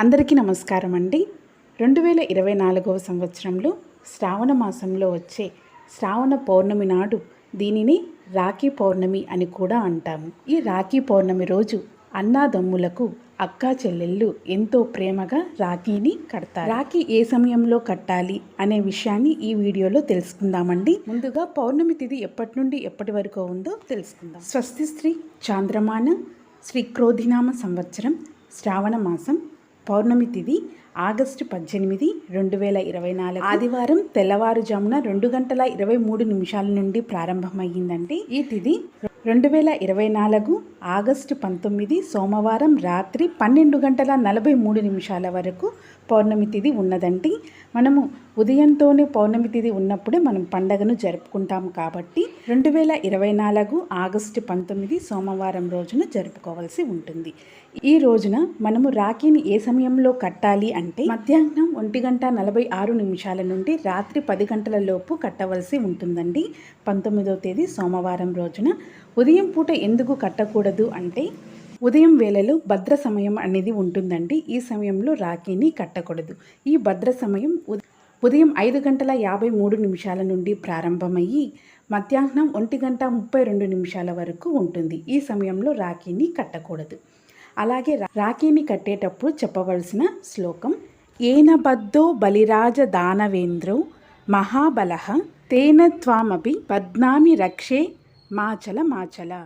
అందరికీ నమస్కారం అండి. రెండు వేల ఇరవై నాలుగవ సంవత్సరంలో శ్రావణ మాసంలో వచ్చే శ్రావణ పౌర్ణమి నాడు దీనిని రాఖీ పౌర్ణమి అని కూడా అంటాము. ఈ రాఖీ పౌర్ణమి రోజు అన్నాదమ్ములకు అక్కా చెల్లెళ్ళు ఎంతో ప్రేమగా రాఖీని కడతారు. రాఖీ ఏ సమయంలో కట్టాలి అనే విషయాన్ని ఈ వీడియోలో తెలుసుకుందామండి. ముందుగా పౌర్ణమి తిథి ఎప్పటి నుండి ఎప్పటి వరకు ఉందో తెలుసుకుందాం. స్వస్తి శ్రీ చాంద్రమాన శ్రీ క్రోధినామ సంవత్సరం శ్రావణ మాసం పౌర్ణమి తిది ఆగస్టు పద్దెనిమిది రెండు వేల ఇరవై నాలుగు. ఆదివారం తెల్లవారుజామున రెండు గంటల ఇరవై మూడు నిమిషాల నుండి ప్రారంభమయ్యిందండి ఈ తిది రెండు వేల ఇరవై నాలుగు ఆగస్టు పంతొమ్మిది సోమవారం రాత్రి పన్నెండు గంటల నలభై మూడు నిమిషాల వరకు పౌర్ణమి తిది ఉన్నదండి మనము ఉదయంతోనే పౌర్ణమి తిథి ఉన్నప్పుడే మనం పండగను జరుపుకుంటాం కాబట్టి రెండు వేల ఇరవై నాలుగు ఆగస్టు పంతొమ్మిది సోమవారం రోజున జరుపుకోవాల్సి ఉంటుంది. ఈ రోజున మనము రాఖీని ఏ సమయంలో కట్టాలి అంటే మధ్యాహ్నం ఒంటి గంట నలభై ఆరు నిమిషాల నుండి రాత్రి పది గంటల లోపు కట్టవలసి ఉంటుందండి. పంతొమ్మిదో తేదీ సోమవారం రోజున ఉదయం పూట ఎందుకు కట్టకూడదు అంటే ఉదయం వేళలో భద్ర సమయం అనేది ఉంటుందండి. ఈ సమయంలో రాఖీని కట్టకూడదు. ఈ భద్ర సమయం ఉదయం ఐదు గంటల యాభై మూడు నిమిషాల నుండి ప్రారంభమయ్యి మధ్యాహ్నం ఒంటి గంట ముప్పై రెండు నిమిషాల వరకు ఉంటుంది. ఈ సమయంలో రాఖీని కట్టకూడదు. అలాగే రా- రాఖీని కట్టేటప్పుడు చెప్పవలసిన శ్లోకం ఏనబద్ధో బలిరాజ దానవేంద్రో మహాబల తేన త్వామపి పద్నామి రక్షే మాచల మాచల.